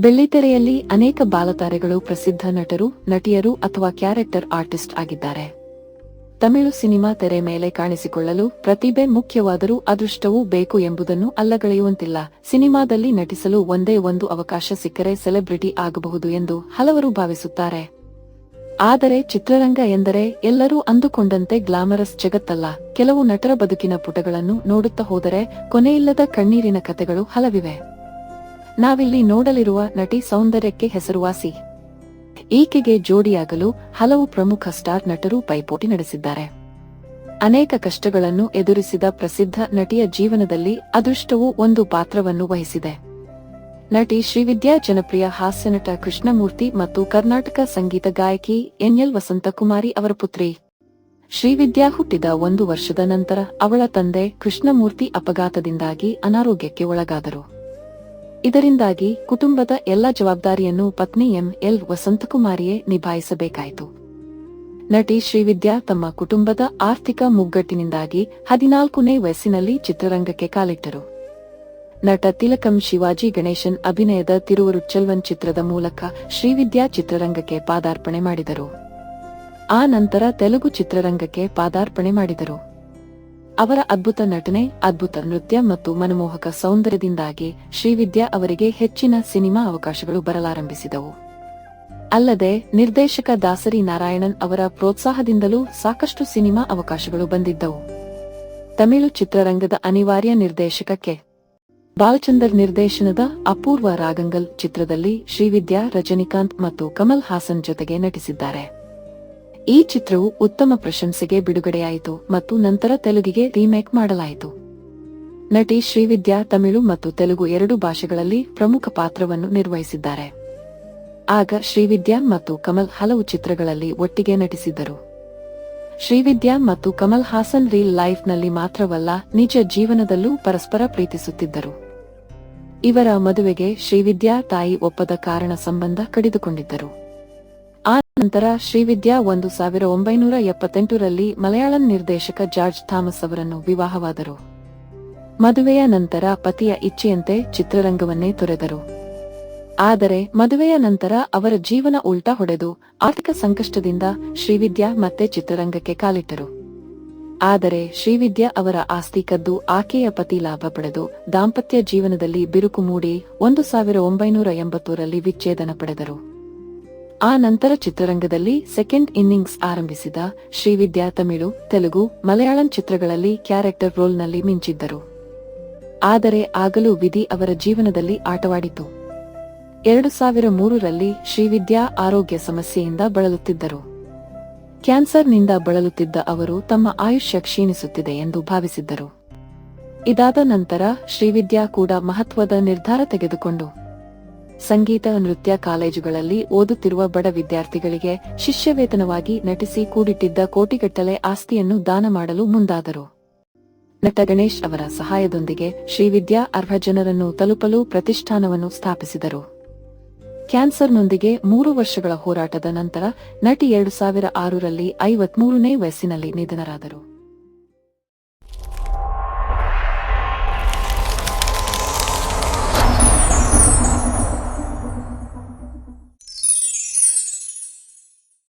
ಬೆಳ್ಳಿತೆರೆಯಲ್ಲಿ ಅನೇಕ ಬಾಲತಾರೆಗಳು ಪ್ರಸಿದ್ಧ ನಟರು, ನಟಿಯರು ಅಥವಾ ಕ್ಯಾರೆಕ್ಟರ್ ಆರ್ಟಿಸ್ಟ್ ಆಗಿದ್ದಾರೆ. ತಮಿಳು ಸಿನಿಮಾ ತೆರೆ ಮೇಲೆ ಕಾಣಿಸಿಕೊಳ್ಳಲು ಪ್ರತಿಭೆ ಮುಖ್ಯವಾದರೂ ಅದೃಷ್ಟವೂ ಬೇಕು ಎಂಬುದನ್ನು ಅಲ್ಲಗಳೆಯುವಂತಿಲ್ಲ. ಸಿನಿಮಾದಲ್ಲಿ ನಟಿಸಲು ಒಂದೇ ಒಂದು ಅವಕಾಶ ಸಿಕ್ಕರೆ ಸೆಲೆಬ್ರಿಟಿ ಆಗಬಹುದು ಎಂದು ಹಲವರು ಭಾವಿಸುತ್ತಾರೆ. ಆದರೆ ಚಿತ್ರರಂಗ ಎಂದರೆ ಎಲ್ಲರೂ ಅಂದುಕೊಂಡಂತೆ ಗ್ಲಾಮರಸ್ ಜಗತ್ತಲ್ಲ. ಕೆಲವು ನಟರ ಬದುಕಿನ ಪುಟಗಳನ್ನು ನೋಡುತ್ತಾ ಹೋದರೆ ಕೊನೆಯಿಲ್ಲದ ಕಣ್ಣೀರಿನ ಕಥೆಗಳು ಹಲವಿವೆ. ನಾವಿಲ್ಲಿ ನೋಡಲಿರುವ ನಟಿ ಸೌಂದರ್ಯಕ್ಕೆ ಹೆಸರುವಾಸಿ. ಈಕೆಗೆ ಜೋಡಿಯಾಗಲು ಹಲವು ಪ್ರಮುಖ ಸ್ಟಾರ್ ನಟರು ಪೈಪೋಟಿ ನಡೆಸಿದ್ದಾರೆ. ಅನೇಕ ಕಷ್ಟಗಳನ್ನು ಎದುರಿಸಿದ ಪ್ರಸಿದ್ಧ ನಟಿಯ ಜೀವನದಲ್ಲಿ ಅದೃಷ್ಟವು ಒಂದು ಪಾತ್ರವನ್ನು ವಹಿಸಿದೆ. ನಟಿ ಶ್ರೀವಿದ್ಯಾ ಜನಪ್ರಿಯ ಹಾಸ್ಯನಟ ಕೃಷ್ಣಮೂರ್ತಿ ಮತ್ತು ಕರ್ನಾಟಕ ಸಂಗೀತ ಗಾಯಕಿ ಎನ್ಎಲ್ ವಸಂತಕುಮಾರಿ ಅವರ ಪುತ್ರಿ. ಶ್ರೀವಿದ್ಯಾ ಹುಟ್ಟಿದ ಒಂದು ವರ್ಷದ ನಂತರ ಅವಳ ತಂದೆ ಕೃಷ್ಣಮೂರ್ತಿ ಅಪಘಾತದಿಂದಾಗಿ ಅನಾರೋಗ್ಯಕ್ಕೆ ಒಳಗಾದರು. ಇದರಿಂದಾಗಿ ಕುಟುಂಬದ ಎಲ್ಲ ಜವಾಬ್ದಾರಿಯನ್ನು ಪತ್ನಿ ಎಂ. ಎಲ್. ವಸಂತಕುಮಾರಿಯೇ ನಿಭಾಯಿಸಬೇಕಾಯಿತು. ನಟಿ ಶ್ರೀವಿದ್ಯಾ ತಮ್ಮ ಕುಟುಂಬದ ಆರ್ಥಿಕ ಮುಗ್ಗಟ್ಟಿನಿಂದಾಗಿ ಹದಿನಾಲ್ಕನೇ ವಯಸ್ಸಿನಲ್ಲಿ ಚಿತ್ರರಂಗಕ್ಕೆ ಕಾಲಿಟ್ಟರು. ನಟ ತಿಲಕಂ ಶಿವಾಜಿ ಗಣೇಶನ್ ಅಭಿನಯದ ತಿರುವರುಚ್ಚಲ್ವನ್ ಚಿತ್ರದ ಮೂಲಕ ಶ್ರೀವಿದ್ಯಾ ಚಿತ್ರರಂಗಕ್ಕೆ ಪಾದಾರ್ಪಣೆ ಮಾಡಿದರು. ಆ ನಂತರ ತೆಲುಗು ಚಿತ್ರರಂಗಕ್ಕೆ ಪಾದಾರ್ಪಣೆ ಮಾಡಿದರು. ಅವರ ಅದ್ಭುತ ನಟನೆ, ಅದ್ಭುತ ನೃತ್ಯ ಮತ್ತು ಮನಮೋಹಕ ಸೌಂದರ್ಯದಿಂದಾಗಿ ಶ್ರೀವಿದ್ಯಾ ಅವರಿಗೆ ಹೆಚ್ಚಿನ ಸಿನಿಮಾ ಅವಕಾಶಗಳು ಬರಲಾರಂಭಿಸಿದವು. ಅಲ್ಲದೆ, ನಿರ್ದೇಶಕ ದಾಸರಿ ನಾರಾಯಣನ್ ಅವರ ಪ್ರೋತ್ಸಾಹದಿಂದಲೂ ಸಾಕಷ್ಟು ಸಿನಿಮಾ ಅವಕಾಶಗಳು ಬಂದಿದ್ದವು. ತಮಿಳು ಚಿತ್ರರಂಗದ ಅನಿವಾರ್ಯ ನಿರ್ದೇಶಕಕ್ಕೆ ಬಾಲಚಂದರ್ ನಿರ್ದೇಶನದ ಅಪೂರ್ವ ರಾಗಂಗಲ್ ಚಿತ್ರದಲ್ಲಿ ಶ್ರೀವಿದ್ಯಾ, ರಜನಿಕಾಂತ್ ಮತ್ತು ಕಮಲ್ ಹಾಸನ್ ಜೊತೆಗೆ ನಟಿಸಿದ್ದಾರೆ. ಈ ಚಿತ್ರವು ಉತ್ತಮ ಪ್ರಶಂಸೆಗೆ ಬಿಡುಗಡೆಯಾಯಿತು ಮತ್ತು ನಂತರ ತೆಲುಗಿಗೆ ರೀಮೇಕ್ ಮಾಡಲಾಯಿತು. ನಟಿ ಶ್ರೀವಿದ್ಯಾ ತಮಿಳು ಮತ್ತು ತೆಲುಗು ಎರಡು ಭಾಷೆಗಳಲ್ಲಿ ಪ್ರಮುಖ ಪಾತ್ರವನ್ನು ನಿರ್ವಹಿಸಿದ್ದಾರೆ. ಆಗ ಶ್ರೀವಿದ್ಯಾ ಮತ್ತು ಕಮಲ್ ಹಲವು ಚಿತ್ರಗಳಲ್ಲಿ ಒಟ್ಟಿಗೆ ನಟಿಸಿದ್ದರು. ಶ್ರೀವಿದ್ಯಾ ಮತ್ತು ಕಮಲ್ ಹಾಸನ್ ರೀಲ್ ಲೈಫ್ನಲ್ಲಿ ಮಾತ್ರವಲ್ಲ, ನಿಜ ಜೀವನದಲ್ಲೂ ಪರಸ್ಪರ ಪ್ರೀತಿಸುತ್ತಿದ್ದರು. ಇವರ ಮದುವೆಗೆ ಶ್ರೀವಿದ್ಯಾ ತಾಯಿ ಒಪ್ಪದ ಕಾರಣ ಸಂಬಂಧ ಕಡಿದುಕೊಂಡಿದ್ದರು. ನಂತರ ಶ್ರೀವಿದ್ಯಾ ಒಂದು ಸಾವಿರ ಒಂಬೈನೂರ ಎಪ್ಪತ್ತೆಂಟರಲ್ಲಿ ಮಲಯಾಳಂ ನಿರ್ದೇಶಕ ಜಾರ್ಜ್ ಥಾಮಸ್ ಅವರನ್ನು ವಿವಾಹವಾದರು. ಮದುವೆಯ ನಂತರ ಪತಿಯ ಇಚ್ಛೆಯಂತೆ ಚಿತ್ರರಂಗವನ್ನೇ ತೊರೆದರು. ಆದರೆ ಮದುವೆಯ ನಂತರ ಅವರ ಜೀವನ ಉಲ್ಟಾ ಹೊಡೆದು ಆರ್ಥಿಕ ಸಂಕಷ್ಟದಿಂದ ಶ್ರೀವಿದ್ಯಾ ಮತ್ತೆ ಚಿತ್ರರಂಗಕ್ಕೆ ಕಾಲಿಟ್ಟರು. ಆದರೆ ಶ್ರೀವಿದ್ಯಾ ಅವರ ಆಸ್ತಿ ಕದ್ದು ಆಕೆಯ ಪತಿ ಲಾಭ ಪಡೆದು ದಾಂಪತ್ಯ ಜೀವನದಲ್ಲಿ ಬಿರುಕು ಮೂಡಿ ಒಂದು ಸಾವಿರ ಒಂಬೈನೂರ ಎಂಬತ್ತೂರಲ್ಲಿ ವಿಚ್ಛೇದನ ಪಡೆದರು. ಆ ನಂತರ ಚಿತ್ರರಂಗದಲ್ಲಿ ಸೆಕೆಂಡ್ ಇನ್ನಿಂಗ್ಸ್ ಆರಂಭಿಸಿದ ಶ್ರೀವಿದ್ಯಾ ತಮಿಳು, ತೆಲುಗು, ಮಲಯಾಳಂ ಚಿತ್ರಗಳಲ್ಲಿ ಕ್ಯಾರೆಕ್ಟರ್ ರೋಲ್ನಲ್ಲಿ ಮಿಂಚಿದ್ದರು. ಆದರೆ ಆಗಲೂ ವಿಧಿ ಅವರ ಜೀವನದಲ್ಲಿ ಆಟವಾಡಿತು. ಎರಡು ಸಾವಿರ ಮೂರರಲ್ಲಿ ಶ್ರೀವಿದ್ಯಾ ಆರೋಗ್ಯ ಸಮಸ್ಯೆಯಿಂದ ಬಳಲುತ್ತಿದ್ದರು. ಕ್ಯಾನ್ಸರ್ನಿಂದ ಬಳಲುತ್ತಿದ್ದ ಅವರು ತಮ್ಮ ಆಯುಷ್ಯ ಕ್ಷೀಣಿಸುತ್ತಿದೆ ಎಂದು ಭಾವಿಸಿದ್ದರು. ಇದಾದ ನಂತರ ಶ್ರೀವಿದ್ಯಾ ಕೂಡ ಮಹತ್ವದ ನಿರ್ಧಾರ ತೆಗೆದುಕೊಂಡು ಸಂಗೀತ, ನೃತ್ಯ ಕಾಲೇಜುಗಳಲ್ಲಿ ಓದುತ್ತಿರುವ ಬಡ ವಿದ್ಯಾರ್ಥಿಗಳಿಗೆ ಶಿಷ್ಯವೇತನವಾಗಿ ನಟಿಸಿ ಕೂಡಿಟ್ಟಿದ್ದ ಕೋಟಿಗಟ್ಟಲೆ ಆಸ್ತಿಯನ್ನು ದಾನ ಮಾಡಲು ಮುಂದಾದರು. ನಟ ಗಣೇಶ್ ಅವರ ಸಹಾಯದೊಂದಿಗೆ ಶ್ರೀವಿದ್ಯಾ ಅರ್ಹ ಜನರನ್ನು ತಲುಪಲು ಪ್ರತಿಷ್ಠಾನವನ್ನು ಸ್ಥಾಪಿಸಿದರು. ಕ್ಯಾನ್ಸರ್ನೊಂದಿಗೆ ಮೂರು ವರ್ಷಗಳ ಹೋರಾಟದ ನಂತರ ನಟಿ ಎರಡು ಸಾವಿರ ಆರರಲ್ಲಿ ಐವತ್ಮೂರನೇ ವಯಸ್ಸಿನಲ್ಲಿ ನಿಧನರಾದರು.